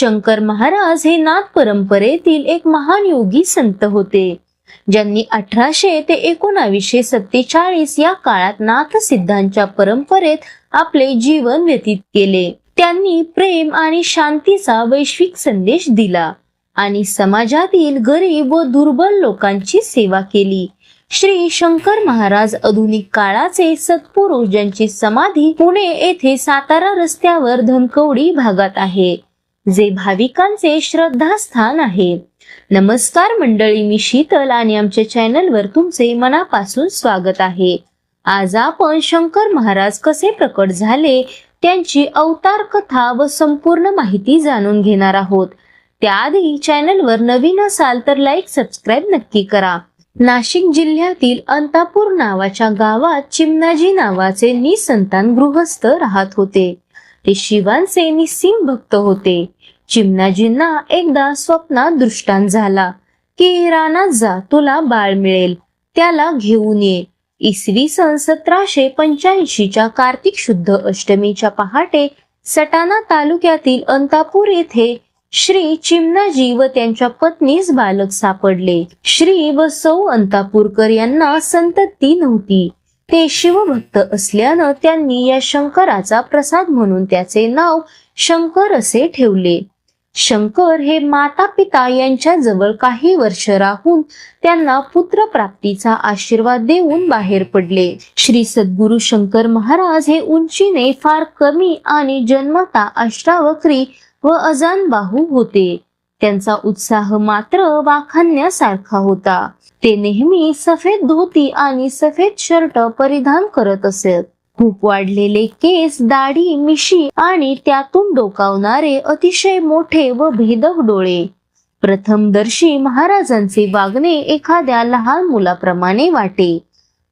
शंकर महाराज हे नाथ परंपरेतील एक महान योगी संत होते. ज्यांनी अठराशे ते एकोणावीसशे सत्तेचाळीस या काळात नाथ सिद्धांच्या परंपरेत आपले जीवन व्यतीत केले. त्यांनी प्रेम आणि शांतीचा वैश्विक संदेश दिला आणि समाजातील गरीब व दुर्बल लोकांची सेवा केली. श्री शंकर महाराज आधुनिक काळाचे सत्पुरुष ज्यांची समाधी पुणे येथे सातारा रस्त्यावर धनकवडी भागात आहे. जे भाविकांचे श्रद्धास्थान आहे. नमस्कार मंडळी मी शीतल आणि आमच्या चॅनलवर तुमचे मनापासून स्वागत आहे. आज आपण शंकर महाराज कसे प्रकट झाले त्यांची अवतार कथा व संपूर्ण माहिती जाणून घेणार आहोत. त्याआधी चॅनलवर नवीन असाल तर लाईक सबस्क्राईब नक्की करा. नाशिक जिल्ह्यातील अंतापूर नावाच्या गावात चिमनाजी नावाचे निसंतान गृहस्थ राहत होते. ते शिवांचे निस्सीम भक्त होते. चिमनाजींना एकदा स्वप्नात दृष्टांत झाला की रानात जा तुला बाळ मिळेल. त्याला घेऊन ये. इसवी सन सतराशे पंच्याऐंशीच्या कार्तिक शुद्ध अष्टमीच्या पहाटे सटाणा तालुक्यातील अंतापूर येथे श्री चिमनाजी व त्यांच्या पत्नीस बालक सापडले. श्री व सौ अंतापूरकर यांना संतती नव्हती. ते शिवभक्त असल्यानं त्यांनी या शंकराचा प्रसाद म्हणून त्याचे नाव शंकर असे ठेवले. शंकर हे माता पिता यांच्या जवळ काही वर्ष राहून त्यांना पुत्र प्राप्तीचा आशीर्वाद देऊन बाहेर पडले. श्री सद्गुरु शंकर महाराज हे उंचीने फार कमी आणि जन्मता अष्टावक्री व अजानबाहू होते. त्यांचा उत्साह मात्र वाखाणण्यासारखा होता. ते नेहमी सफेद धोती आणि सफेद शर्ट परिधान करत असत. खूप वाढलेले केस दाढी मिशी आणि त्यातून डोकावणारे अतिशय मोठे व भेदक डोळे. प्रथमदर्शी महाराजांचे वागणे एखाद्या लहान मुलाप्रमाणे वाटे.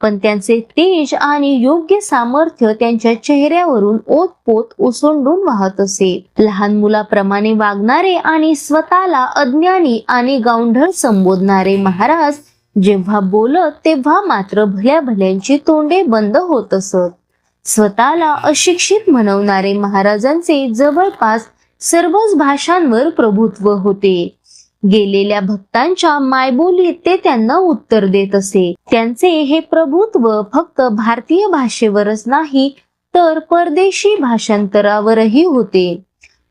पण त्यांचे तेज आणि योग्य सामर्थ्य त्यांच्या चेहऱ्यावरून ओतपोत ओसंडून वाहत असे. लहान मुलाप्रमाणे वागणारे आणि स्वतःला अज्ञानी आणि गावंढळ संबोधणारे महाराज जेव्हा बोलत तेव्हा मात्र भल्या भल्यांची तोंडे बंद होत असत. स्वतःला अशिक्षित म्हणवणारे महाराजांचे जवळपास सर्वच भाषांवर प्रभुत्व होते. गेलेल्या भक्तांच्या मायबोलीत ते त्यांना उत्तर देत असे. त्यांचे हे प्रभुत्व फक्त भारतीय भाषेवरच नाही तर परदेशी भाषांतरावरही होते.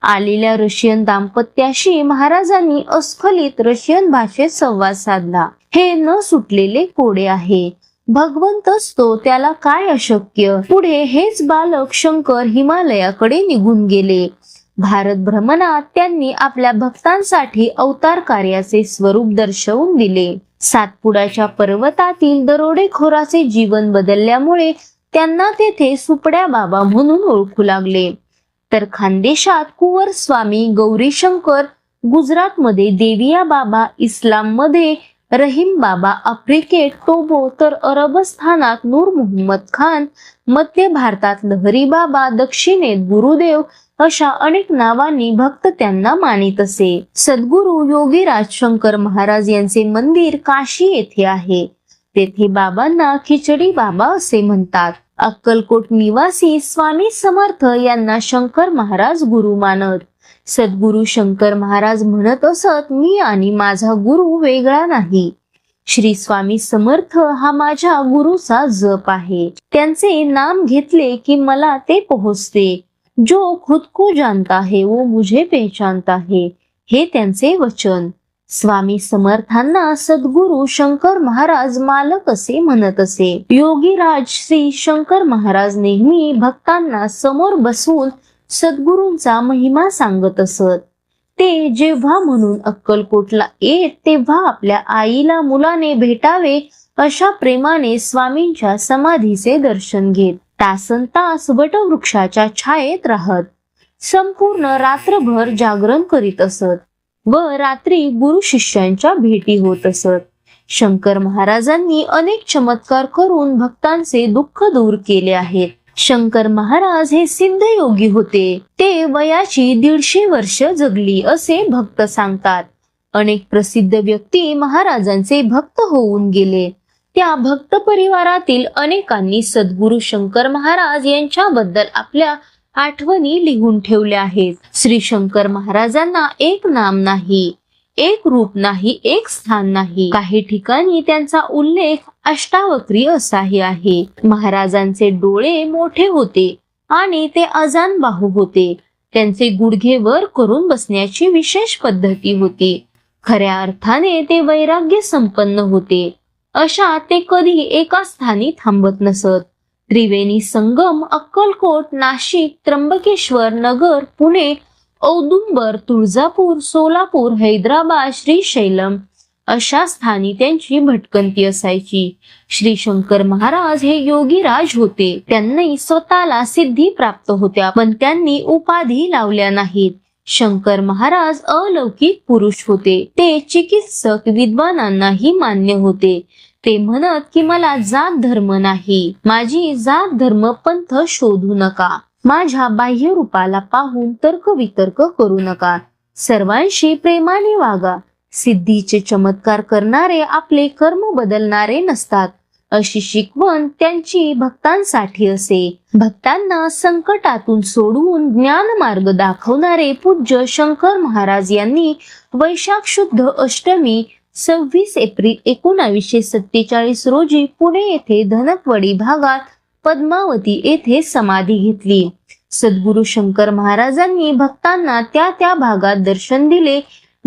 आलेल्या रशियन दाम्पत्याशी महाराजांनी अस्खलित रशियन भाषेत संवाद साधला. हे न सुटलेले कोडे आहे. भगवंत असतो त्याला काय अशक्य? पुढे हेच बालक शंकर हिमालयाकडे निघून गेले. भारत भ्रमणात त्यांनी आपल्या भक्तांसाठी अवतार कार्याचे स्वरूप दर्शवून दिले. सातपुडाच्या पर्वतातील दरोडेखोराचे जीवन बदलल्यामुळे त्यांना तेथे सुपड्या बाबा म्हणून ओळखू लागले. तर खानदेशात कुंवर स्वामी गौरीशंकर गुजरातमध्ये देविया बाबा इस्लाममध्ये रहीम बाबा आफ्रिकेत टोबो तर अरबस्थानात नूर मुहम्मद खान मध्य भारतात लहरी बाबा दक्षिणेत गुरुदेव अशा अनेक नावांनी भक्त त्यांना मानित असे. सद्गुरु योगीराज शंकर महाराज यांचे मंदिर काशी येथे आहे. तेथे बाबांना खिचडी बाबा असे म्हणतात. अक्कलकोट निवासी स्वामी समर्थ यांना शंकर महाराज गुरु मानत. सद्गुरु शंकर महाराज म्हणत असत मी आणि माझा गुरु वेगळा नाही. श्री स्वामी समर्थ हा माझ्या गुरुचा जप आहे. त्यांचे नाम घेतले की मला ते पोहोचते. जो खुद को जानता है वो मुझे पहचानता है हे त्यांचे वचन. स्वामी समर्थांना सद्गुरु शंकर महाराज मालक असे म्हणत असे. योगीराज श्री शंकर महाराज नेहमी भक्तांना समोर बसून सद्गुरूंचा महिमा सांगत असत. ते जेव्हा म्हणून अक्कलकोटला येत तेव्हा आपल्या आईला मुलाने भेटावे अशा प्रेमाने स्वामींच्या समाधीचे दर्शन घेत तासन तास वटवृक्षाच्या छायेत राहत. संपूर्ण रात्रभर जागरण करीत असत व रात्री गुरु शिष्यांच्या भेटी होत असत. शंकर महाराजांनी अनेक चमत्कार करून भक्तांचे दुःख दूर केले आहेत. शंकर महाराज हे सिद्ध योगी होते. ते वयाची दीडशे वर्ष जगली असे भक्त सांगतात. अनेक प्रसिद्ध व्यक्ती महाराजांचे भक्त होऊन गेले. त्या भक्त परिवारातील अनेकांनी सद्गुरु शंकर महाराज यांच्याबद्दल आपल्या आठवणी लिहून ठेवल्या आहेत. श्री शंकर महाराजांना एक नाम नाही. एक रूप नाही एक स्थान नाही. काही ठिकाणी त्यांचा उल्लेख अष्टावक्री असाही आहे. महाराजांचे डोळे मोठे होते आणि ते अजान बाहू होते. त्यांचे गुडघे वर करून बसण्याची विशेष पद्धती होती. खऱ्या अर्थाने ते वैराग्य संपन्न होते. अशा ते कधी एका स्थानी थांबत नसत. त्रिवेणी संगम अक्कलकोट नाशिक त्र्यंबकेश्वर नगर पुणे औदुंबर तुळजापूर सोलापूर हैदराबाद श्रीशैलम अशा स्थानी त्यांची भटकंती असायची. श्री शंकर महाराज हे योगीराज होते. त्यांनी स्वतःला सिद्धी प्राप्त होत्या पण त्यांनी उपाधी लावल्या नाहीत. शंकर महाराज अलौकिक पुरुष होते. ते चिकित्सक विद्वानांनाही मान्य होते. ते म्हणत की मला जात धर्म नाही. माझी जात धर्म पंथ शोधू नका. माझ्या बाह्य रूपाला पाहून तर्क वितर्क करू नका. सर्वांशी प्रेमाने वागा. सिद्धीचे चमत्कार करणारे आपले कर्म बदलणारे नसतात. अशी शिकवण त्यांची भक्तांसाठी असे. भक्तांना संकटातून सोडवून ज्ञान मार्ग दाखवणारे पूज्य शंकर महाराज यांनी वैशाख शुद्ध अष्टमी सव्वीस एप्रिल एकोणावीसशे सत्तेचाळीस रोजी पुणे येथे धनकवडी भागात पद्मावती येथे समाधी घेतली. सद्गुरु शंकर महाराजांनी भक्तांना त्या त्या भागात दर्शन दिले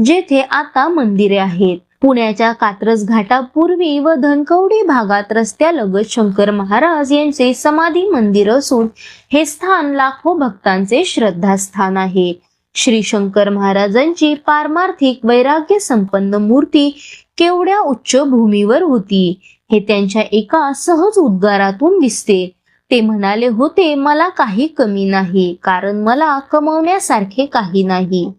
जेथे आता मंदिरे आहेत. पुण्याच्या कात्रज घाटापूर्वी व धनकवडी भागात रस्त्यालगत शंकर महाराज यांचे समाधी मंदिर असून हे स्थान लाखो भक्तांचे श्रद्धास्थान आहे. श्री शंकर महाराजांची पारमार्थिक वैराग्य संपन्न मूर्ती केवढ्या उच्च भूमीवर होती. हे त्यांच्या एका सहज उद्गारातून दिसते. ते म्हणाले होते मला काही कमी नाही कारण मला कमवण्यासारखे काही नाही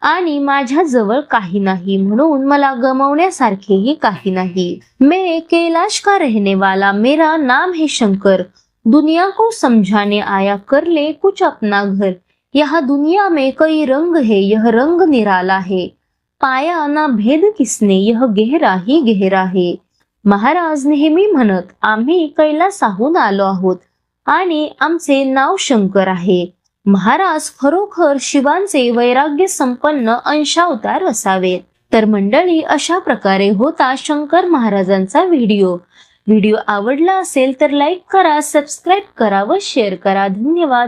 आणि माझ्या जवळ काही नाही म्हणून मला गमवण्यासारखेही काही नाही. मे कैलाश का रहने वाला मेरा नाम है शंकर. दुनिया को समझाने आया कर ले कुछ अपना घर. यह दुनिया में कई रंग है यह रंग निराला है. पाया ना भेद किसने यह गहरा ही गहरा है. महाराज नेहमी म्हणत आम्ही कैलासाहून आलो आहोत. आणि आमचे नाव शंकर आहे. महाराज खरोखर शिवांचे वैराग्य संपन्न अंशावतार असावेत तर मंडळी अशा प्रकारे होता शंकर महाराजांचा व्हिडिओ. व्हिडिओ आवडला असेल तर लाईक करा सबस्क्राईब करा व शेअर करा. धन्यवाद.